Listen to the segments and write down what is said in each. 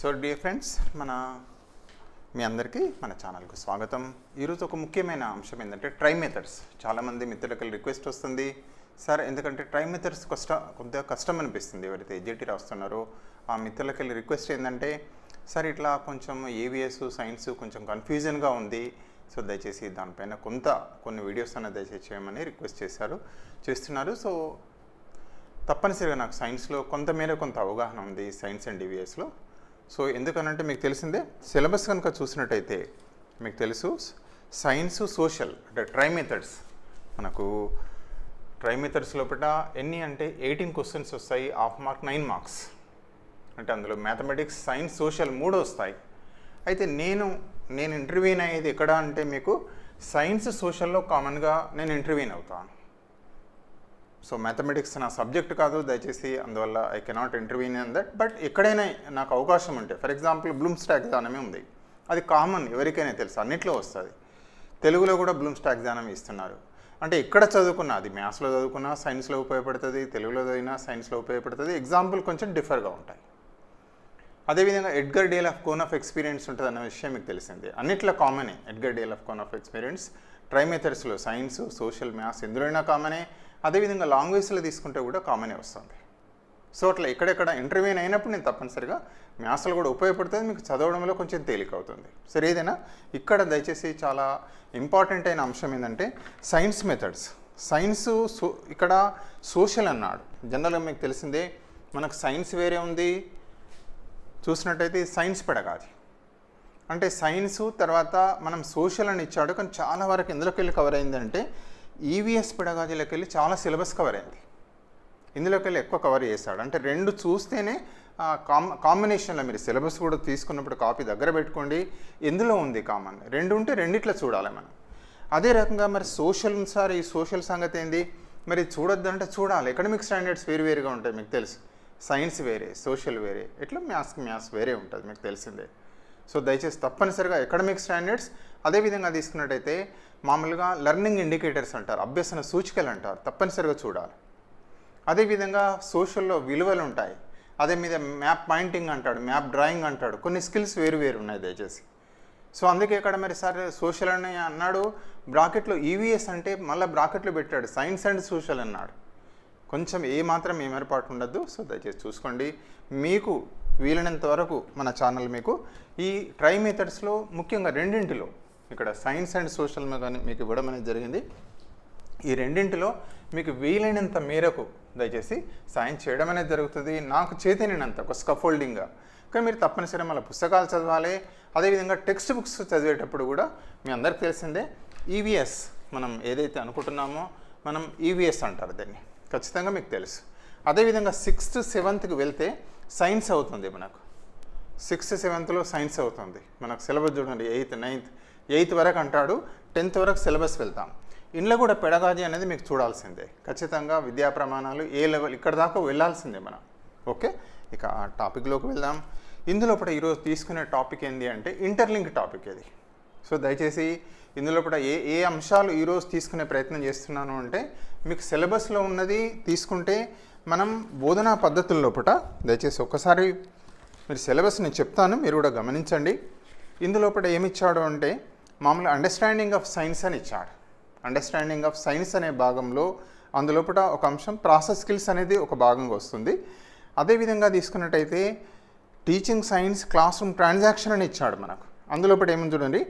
So dear friends మన మీ అందరికీ మన ఛానల్కు స్వాగతం. ఈరోజు ఒక ముఖ్యమైన అంశం ఏంటంటే ట్రై మెథడ్స్ చాలామంది మిత్రులకు రిక్వెస్ట్ వస్తుంది సార్ ఎందుకంటే ట్రై మెథడ్స్ కష్ట కొద్దిగా కష్టం అనిపిస్తుంది. ఎవరైతే ఎడ్జిటీ రాస్తున్నారో ఆ మిత్రులకి రిక్వెస్ట్ ఏంటంటే సార్ ఇట్లా కొంచెం ఏవిఎస్ సైన్స్ కొంచెం కన్ఫ్యూజన్గా ఉంది. సో దయచేసి దానిపైన కొంత కొన్ని వీడియోస్ అన్న దయచేసి చేయమని రిక్వెస్ట్ చేశారు చేస్తున్నారు. సో తప్పనిసరిగా నాకు సైన్స్లో కొంతమేర కొంత అవగాహన ఉంది సైన్స్ అండ్ డివిఎస్లో సో ఎందుకనంటే మీకు తెలిసిందే సిలబస్ కనుక చూసినట్టయితే మీకు తెలుసు సైన్స్ సోషల్ అంటే ట్రై మెథడ్స్ మనకు ట్రై మెథడ్స్ లోపల ఎన్ని అంటే ఎయిటీన్ క్వశ్చన్స్ వస్తాయి హాఫ్ మార్క్ నైన్ మార్క్స్. అంటే అందులో మ్యాథమెటిక్స్ సైన్స్ సోషల్ మూడు వస్తాయి. అయితే నేను నేను ఇంటర్వ్యూన్ అయ్యేది ఎక్కడ అంటే మీకు సైన్స్ సోషల్లో కామన్గా నేను ఇంటర్వ్యూన్ అవుతాను. సో మ్యాథమెటిక్స్ నా సబ్జెక్ట్ కాదు దయచేసి అందువల్ల I cannot intervene in that but ఎక్కడైనా నాకు అవకాశం ఉంటే ఫర్ ఎగ్జాంపుల్ బ్లూమ్ స్టాక్ దానమే ఉంది? అది కామన్ ఎవరికైనా తెలుసు అన్నిట్లో వస్తుంది. తెలుగులో కూడా బ్లూమ్ స్టాక్ దానం ఇస్తున్నారు. అంటే ఎక్కడ చదువుకున్నా అది మ్యాథ్స్లో చదువుకున్నా సైన్స్లో ఉపయోగపడుతుంది తెలుగులో చదివినా సైన్స్లో ఉపయోగపడుతుంది ఎగ్జాంపుల్ కొంచెం డిఫర్గా ఉంటాయి. అదేవిధంగా Edgar Dale of cone of experience ఉంటుంది అన్న విషయం మీకు తెలిసింది. అన్నిట్లో కామనే Edgar Dale of cone of experience try మెథడ్స్లో science social maths ఎందులోనైనా కామనే అదేవిధంగా లాంగ్వేజ్లో తీసుకుంటే కూడా కామనే వస్తుంది. సో అట్లా ఎక్కడెక్కడ ఇంటర్వ్యూ అయినప్పుడు నేను తప్పనిసరిగా మ్యాథ్స్లో కూడా ఉపయోగపడుతుంది మీకు చదవడంలో కొంచెం తేలిక అవుతుంది సరే ఏదైనా ఇక్కడ దయచేసి చాలా ఇంపార్టెంట్ అయిన అంశం ఏంటంటే సైన్స్ మెథడ్స్ సైన్స్ సో ఇక్కడ సోషల్ అన్నాడు. జనరల్గా మీకు తెలిసిందే మనకు సైన్స్ వేరే ఉంది. చూసినట్టయితే సైన్స్ పెడగాది. అంటే సైన్స్ తర్వాత మనం సోషల్ అని ఇచ్చాడు కానీ చాలా వరకు ఎందులోకి వెళ్ళి కవర్ అయిందంటే ఈవీఎస్ పెడగాజీలోకి వెళ్ళి చాలా సిలబస్ కవర్ అయింది. ఇందులోకి వెళ్ళి ఎక్కువ కవర్ చేశాడు. అంటే రెండు చూస్తేనే కామ్ కాంబినేషన్లో మీరు సిలబస్ కూడా తీసుకున్నప్పుడు కాపీ దగ్గర పెట్టుకోండి. ఎందులో ఉంది కామన్ రెండు ఉంటే రెండిట్లో చూడాలి మనం. అదే రకంగా మరి సోషల్ సార్ ఈ సోషల్ సంగతి ఏంది? మరి చూడొద్దంటే చూడాలి. ఎకడమిక్ స్టాండర్డ్స్ వేరు వేరుగా ఉంటాయి మీకు తెలుసు. సైన్స్ వేరే సోషల్ వేరే. ఎట్లా మ్యాథ్స్ మ్యాథ్స్ వేరే ఉంటుంది మీకు తెలిసిందే. సో దయచేసి తప్పనిసరిగా ఎకడమిక్ స్టాండర్డ్స్ అదేవిధంగా తీసుకున్నట్టయితే మామూలుగా లెర్నింగ్ ఇండికేటర్స్ అంటారు అభ్యసన సూచికలు అంటారు తప్పనిసరిగా చూడాలి. అదేవిధంగా సోషల్లో విలువలు ఉంటాయి. అదే మీద మ్యాప్ పాయింటింగ్ అంటాడు మ్యాప్ డ్రాయింగ్ అంటాడు కొన్ని స్కిల్స్ వేరు వేరు ఉన్నాయి దయచేసి. సో అందుకే ఇక్కడ మరి సరే సోషల్ అని అన్నాడు బ్రాకెట్లో ఈవీఎస్ అంటే మళ్ళీ బ్రాకెట్లో పెట్టాడు సైన్స్ అండ్ సోషల్ అన్నాడు. కొంచెం ఏ మాత్రం ఏమరపాటు ఉండద్దు. సో దయచేసి చూసుకోండి. మీకు వీలైనంత వరకు మన ఛానల్ మీకు ఈ ట్రై మెథడ్స్లో ముఖ్యంగా రెండింటిలో ఇక్కడ సైన్స్ అండ్ సోషల్ కానీ మీకు ఇవ్వడం అనేది జరిగింది. ఈ రెండింటిలో మీకు వీలైనంత మేరకు దయచేసి సాయం చేయడం అనేది జరుగుతుంది. నాకు చేతనినంత ఒక స్కఫోల్డింగ్గా కానీ మీరు తప్పనిసరి మళ్ళీ పుస్తకాలు చదవాలి. అదేవిధంగా టెక్స్ట్ బుక్స్ చదివేటప్పుడు కూడా మీ అందరికి తెలిసిందే ఈవీఎస్ మనం ఏదైతే అనుకుంటున్నామో మనం ఈవీఎస్ అంటారు దాన్ని. ఖచ్చితంగా మీకు తెలుసు. అదేవిధంగా సిక్స్త్ సెవెంత్కి వెళ్తే సైన్స్ అవుతుంది మనకు. సిక్స్త్ సెవెంత్లో సైన్స్ అవుతుంది. మనకు సిలబస్ చూడండి ఎయిత్ నైన్త్ ఎయిత్ వరకు అంటాడు టెన్త్ వరకు సిలబస్ వెళ్తాం. ఇంట్లో కూడా పెడగాజీ అనేది మీకు చూడాల్సిందే. ఖచ్చితంగా విద్యా ప్రమాణాలు ఏ లెవెల్ ఇక్కడ దాకా వెళ్ళాల్సిందే మనం. ఓకే? ఇక ఆ టాపిక్లోకి వెళ్దాం. ఇందులో కూడా ఈరోజు తీసుకునే టాపిక్ ఏంటి అంటే ఇంటర్లింక్ టాపిక్ ఇది. సో దయచేసి ఇందులో కూడా ఏ ఏ అంశాలు ఈరోజు తీసుకునే ప్రయత్నం చేస్తున్నాను అంటే మీకు సిలబస్లో ఉన్నది తీసుకుంటే మనం బోధనా పద్ధతుల లోపల దయచేసి ఒక్కసారి మీరు సిలబస్ నేను చెప్తాను మీరు కూడా గమనించండి. ఇందులోపల ఏమిచ్చాడు అంటే మామూలుగా అండర్స్టాండింగ్ ఆఫ్ సైన్స్ అని ఇచ్చాడు. అండర్స్టాండింగ్ ఆఫ్ సైన్స్ అనే భాగంలో అందులోపల ఒక అంశం ప్రాసెస్ స్కిల్స్ అనేది ఒక భాగంగా వస్తుంది. అదేవిధంగా తీసుకున్నట్టయితే teaching science classroom transaction అని ఇచ్చాడు మనకు. అందులోపల ఏముంది చూడండి?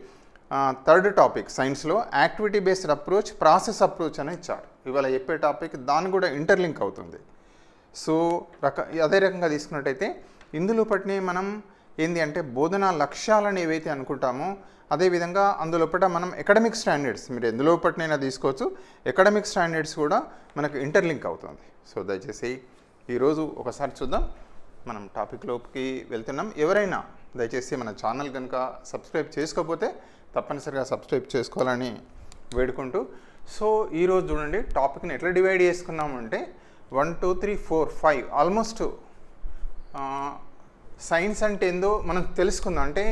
థర్డ్ టాపిక్ సైన్స్లో activity based approach process approach అని ఇచ్చాడు. ఇవాళ చెప్పే టాపిక్ దాని కూడా ఇంటర్లింక్ అవుతుంది. సో రక అదే రకంగా తీసుకున్నట్టయితే ఇందులో పట్టినే మనం ఏంది అంటే బోధనా లక్ష్యాలను ఏవైతే అనుకుంటామో అదేవిధంగా అందులోపట మనం ఎకడమిక్ స్టాండర్డ్స్ మీరు ఎందులోపట్నైనా తీసుకోవచ్చు. ఎకడమిక్ స్టాండర్డ్స్ కూడా మనకు ఇంటర్లింక్ అవుతుంది. సో దయచేసి ఈరోజు ఒకసారి చూద్దాం. మనం టాపిక్లోకి వెళ్తున్నాం. ఎవరైనా దయచేసి మన ఛానల్ కనుక సబ్స్క్రైబ్ చేసుకోకపోతే తప్పనిసరిగా సబ్స్క్రైబ్ చేసుకోవాలని వేడుకుంటూ సో ఈరోజు చూడండి టాపిక్ని ఎట్లా డివైడ్ చేసుకున్నామంటే one two three four five almost science అంటే ఏందో మనం తెలుసుకుందాం. అంటే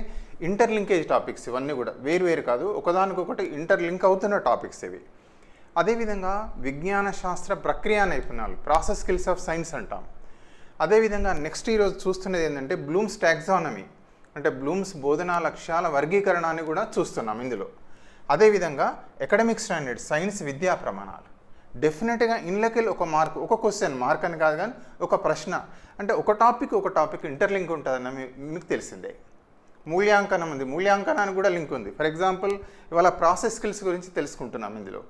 ఇంటర్లింకేజ్ టాపిక్స్ ఇవన్నీ కూడా వేరు వేరు కాదు ఒకదానికొకటి ఇంటర్లింక్ అవుతున్న టాపిక్స్ ఇవి. అదేవిధంగా విజ్ఞాన శాస్త్ర ప్రక్రియ నైపుణ్యాలు ప్రాసెస్ స్కిల్స్ ఆఫ్ సైన్స్ అంటాం. అదేవిధంగా నెక్స్ట్ ఈరోజు చూస్తున్నది ఏంటంటే బ్లూమ్స్ టాక్సానమీ అంటే బ్లూమ్స్ బోధనా లక్ష్యాల వర్గీకరణాన్ని కూడా చూస్తున్నాం ఇందులో. అదేవిధంగా అకాడమిక్ స్టాండర్డ్ సైన్స్ విద్యా ప్రమాణాలు. డెఫినెట్గా ఇన్లకెళ్ళి ఒక మార్క్ ఒక క్వశ్చన్ మార్క్ అని కాదు కానీ ఒక ప్రశ్న. అంటే ఒక టాపిక్ ఒక టాపిక్ ఇంటర్లింక్ ఉంటుందన్న మీకు తెలిసిందే. మూల్యాంకనం ఉంది. మూల్యాంకనానికి కూడా లింక్ ఉంది. ఫర్ ఎగ్జాంపుల్ ఇవాళ ప్రాసెస్ స్కిల్స్ గురించి తెలుసుకుంటున్నాం ఇందులో.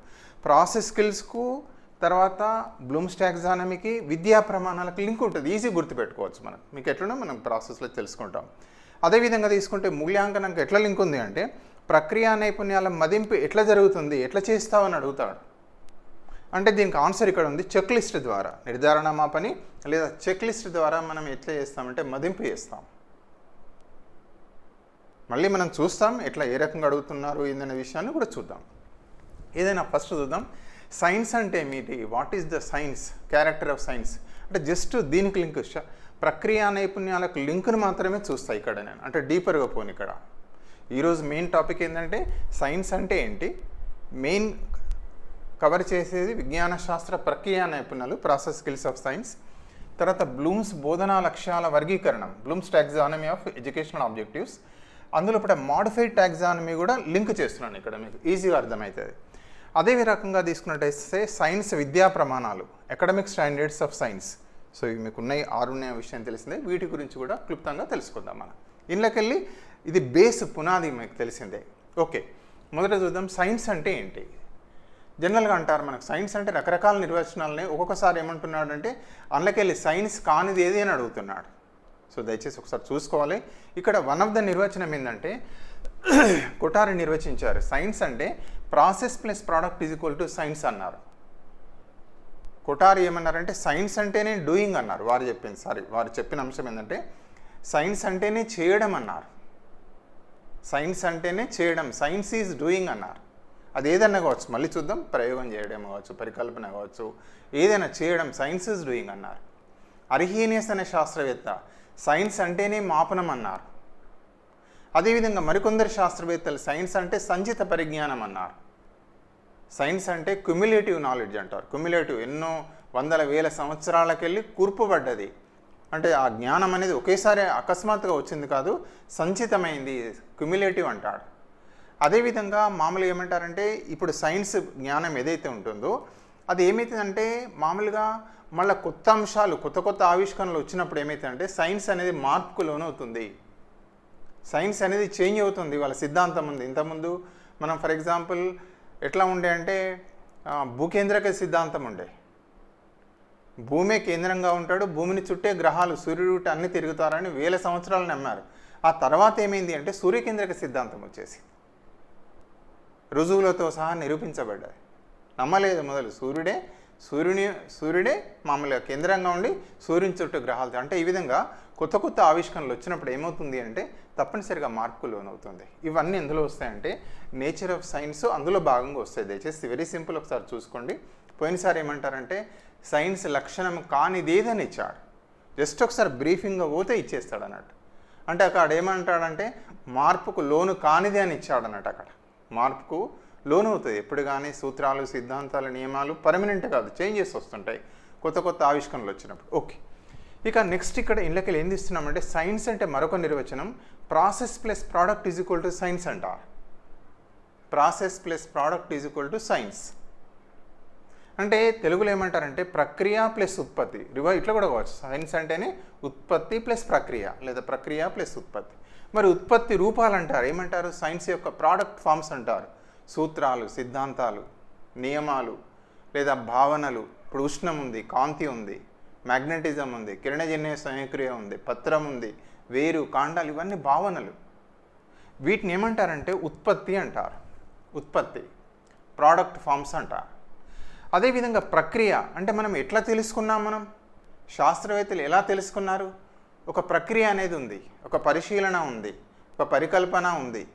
ప్రాసెస్ స్కిల్స్కు తర్వాత బ్లూమ్స్ టాక్సానమీకి విద్యా ప్రమాణాలకు లింక్ ఉంటుంది. ఈజీ గుర్తుపెట్టుకోవచ్చు మనం. మీకు ఎట్లనో మనం ప్రాసెస్లో తెలుసుకుంటాం. అదేవిధంగా తీసుకుంటే మూల్యాంకనంకి ఎట్లా లింక్ ఉంది అంటే ప్రక్రియా నైపుణ్యాల మదింపు ఎట్లా జరుగుతుంది ఎట్లా చేస్తావని అడుగుతాడు. అంటే దీనికి ఆన్సర్ ఇక్కడ ఉంది చెక్ లిస్ట్ ద్వారా. నిర్ధారణ మాపని లేదా చెక్ లిస్ట్ ద్వారా మనం ఎట్లా చేస్తామంటే మదింపు చేస్తాం. మళ్ళీ మనం చూస్తాం ఎట్లా ఏ రకంగా అడుగుతున్నారు ఏందనే విషయాన్ని కూడా చూద్దాం. ఏదైనా ఫస్ట్ చూద్దాం. సైన్స్ అంటే ఏమిటి? What is the science? Character of science. అంటే జస్ట్ దీనికి లింక్ ప్రక్రియ నైపుణ్యాలకు లింక్ను మాత్రమే చూస్తా ఇక్కడ నేను. అంటే డీపర్గా పోను ఇక్కడ. ఈరోజు మెయిన్ టాపిక్ ఏంటంటే సైన్స్ అంటే ఏంటి? మెయిన్ కవర్ చేసేది విజ్ఞాన శాస్త్ర ప్రక్రియ నైపుణ్యాలు ప్రాసెస్ స్కిల్స్ ఆఫ్ సైన్స్ తర్వాత బ్లూమ్స్ బోధనా లక్ష్యాల వర్గీకరణం Bloom's taxonomy of educational objectives అందులో ఇప్పుడు మాడిఫైడ్ టాక్సానమీ కూడా లింక్ చేస్తున్నాను ఇక్కడ మీకు ఈజీగా అర్థమవుతుంది. అదే రకంగా తీసుకున్నట్టయితే సైన్స్ విద్యా ప్రమాణాలు academic standards of science so ఇవి మీకు ఉన్నాయి ఆరున్నాయ విషయం తెలిసిందే. వీటి గురించి కూడా క్లుప్తంగా తెలుసుకుందాం మనం. ఇళ్ళకెళ్ళి ఇది బేస్ పునాది మీకు తెలిసిందే. ఓకే మొదట చూద్దాం సైన్స్ అంటే ఏంటి? జనరల్గా అంటారు మనకు. సైన్స్ అంటే రకరకాల నిర్వచనాలని ఒక్కొక్కసారి ఏమంటున్నాడంటే అందులోకెళ్ళి సైన్స్ కానిది ఏది అని అడుగుతున్నాడు. సో దయచేసి ఒకసారి చూసుకోవాలి. ఇక్కడ వన్ ఆఫ్ ద నిర్వచనం ఏంటంటే కొటారి నిర్వచించారు. సైన్స్ అంటే process plus product is equal to science అన్నారు. కొటారి ఏమన్నారంటే సైన్స్ అంటేనే డూయింగ్ అన్నారు. వారు చెప్పింది సారీ వారు చెప్పిన అంశం ఏంటంటే సైన్స్ అంటేనే చేయడం అన్నారు. సైన్స్ అంటేనే చేయడం. సైన్స్ ఈజ్ డూయింగ్ అన్నారు. అది ఏదైనా కావచ్చు మళ్ళీ చూద్దాం. ప్రయోగం చేయడం కావచ్చు పరికల్పన కావచ్చు ఏదైనా చేయడం సైన్స్ ఇస్ డూయింగ్ అన్నారు. అర్హీనియస్ అనే శాస్త్రవేత్త సైన్స్ అంటేనే మాపనం అన్నారు. అదేవిధంగా మరికొందరు శాస్త్రవేత్తలు సైన్స్ అంటే సంచిత పరిజ్ఞానం అన్నారు. సైన్స్ అంటే క్యుములేటివ్ నాలెడ్జ్ అంటారు. క్యుములేటివ్ ఎన్నో వందల వేల సంవత్సరాలకెళ్ళి కూర్పుపడ్డది అంటే ఆ జ్ఞానం అనేది ఒకేసారి అకస్మాత్తుగా వచ్చింది కాదు సంచితమైంది క్యుములేటివ్ అంటాడు. అదేవిధంగా మామూలుగా ఏమంటారంటే ఇప్పుడు సైన్స్ జ్ఞానం ఏదైతే ఉంటుందో అది ఏమవుతుందంటే మామూలుగా మళ్ళీ కొత్త అంశాలు కొత్త కొత్త ఆవిష్కరణలు వచ్చినప్పుడు ఏమవుతుందంటే సైన్స్ అనేది మార్పుకు లోనవుతుంది సైన్స్ అనేది చేంజ్ అవుతుంది వాళ్ళ సిద్ధాంతం ఉంది ఇంతకుముందు మనం ఫర్ ఎగ్జాంపుల్ ఎట్లా ఉండే అంటే భూకేంద్రక సిద్ధాంతం ఉండే. భూమే కేంద్రంగా ఉంటాడు భూమిని చుట్టే గ్రహాలు సూర్యుడు అన్ని తిరుగుతారని వేల సంవత్సరాలు నమ్మారు. ఆ తర్వాత ఏమైంది అంటే సూర్యకేంద్రక సిద్ధాంతం వచ్చేసి రుజువులతో సహా నిరూపించబడ్డాయి. నమ్మలేదు మొదలు. సూర్యుడే సూర్యుని సూర్యుడే మామూలుగా కేంద్రంగా ఉండి సూర్యుని చుట్టూ గ్రహాలు అంటే ఈ విధంగా కొత్త కొత్త ఆవిష్కరణలు వచ్చినప్పుడు ఏమవుతుంది అంటే తప్పనిసరిగా మార్పుకు లోనవుతుంది. ఇవన్నీ ఎందులో వస్తాయంటే నేచర్ ఆఫ్ సైన్స్ అందులో భాగంగా వస్తాయి. దయచేసి వెరీ సింపుల్ ఒకసారి చూసుకోండి. పోయినసారి ఏమంటారంటే సైన్స్ లక్షణం కానిదేదని ఇచ్చాడు. జస్ట్ ఒకసారి బ్రీఫింగ్గా పోతే ఇచ్చేస్తాడు అన్నట్టు అంటే అక్కడ ఏమంటాడంటే మార్పుకు లోను కానిదే అని ఇచ్చాడు అన్నట్టు అక్కడ. మార్పుకు లోనవుతుంది ఎప్పుడు కానీ సూత్రాలు సిద్ధాంతాలు నియమాలు పర్మనెంట్ కాదు. చేంజెస్ వస్తుంటాయి. కొత్త కొత్త ఆవిష్కరణలు వచ్చినప్పుడు. ఓకే ఇక నెక్స్ట్ ఇక్కడ ఇళ్ళకి ఏం తీస్తున్నామంటే సైన్స్ అంటే మరొక నిర్వచనం. Process plus product is equal to science అంటారు process plus product is equal to science అంటే తెలుగులో ఏమంటారంటే ప్రక్రియ ప్లస్ ఉత్పత్తి. రివర్ ఇట్లా కూడా కావచ్చు. సైన్స్ అంటేనే ఉత్పత్తి ప్లస్ ప్రక్రియ లేదా ప్రక్రియ ప్లస్ ఉత్పత్తి. మరి ఉత్పత్తి రూపాలు అంటారు ఏమంటారు? సైన్స్ యొక్క ప్రోడక్ట్ ఫామ్స్ అంటారు. సూత్రాలు సిద్ధాంతాలు నియమాలు లేదా భావనలు. ఇప్పుడు ఉష్ణం ఉంది కాంతి ఉంది మ్యాగ్నెటిజం ఉంది కిరణజన్య స్వయంక్రియ ఉంది పత్రం ఉంది వేరు కాండాలు ఇవన్నీ భావనలు. వీటిని ఏమంటారంటే ఉత్పత్తి అంటారు. ఉత్పత్తి ప్రోడక్ట్ ఫామ్స్ అంటారు. అదేవిధంగా ప్రక్రియ అంటే మనం ఎట్లా తెలుసుకున్నాం మనం? శాస్త్రవేత్తలు ఎలా తెలుసుకున్నారు? ఒక ప్రక్రియ అనేది ఉంది ఒక పరిశీలన ఉంది ఒక పరికల్పన ఉంది.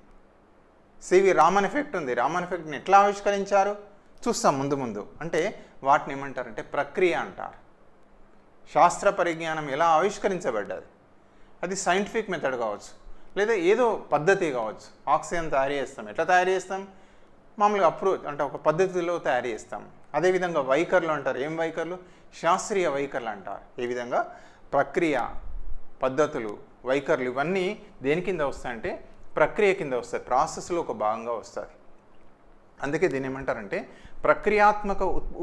సివి రామన్ ఎఫెక్ట్ ఉంది. రామన్ ఎఫెక్ట్ని ఎట్లా ఆవిష్కరించారు? చూస్తాం ముందు ముందు. అంటే వాటిని ఏమంటారంటే ప్రక్రియ అంటారు. శాస్త్ర పరిజ్ఞానం ఎలా ఆవిష్కరించబడ్డది? అది సైంటిఫిక్ మెథడ్ కావచ్చు లేదా ఏదో పద్ధతి కావచ్చు. ఆక్సిజన్ తయారు చేస్తాం. ఎట్లా తయారు చేస్తాం? మామూలుగా అప్రోచ్ అంటే ఒక పద్ధతిలో తయారు చేస్తాం. అదేవిధంగా వైఖర్లు అంటారు. ఏం వైఖర్లు? శాస్త్రీయ వైఖర్లు అంటారు. ఏ విధంగా ప్రక్రియ పద్ధతులు వైఖరులు ఇవన్నీ దేని కింద వస్తాయంటే ప్రక్రియ కింద వస్తాయి. ప్రాసెస్లో ఒక భాగంగా వస్తుంది అందుకే దీని ఏమంటారంటే ప్రక్రియాత్మక ఉత్-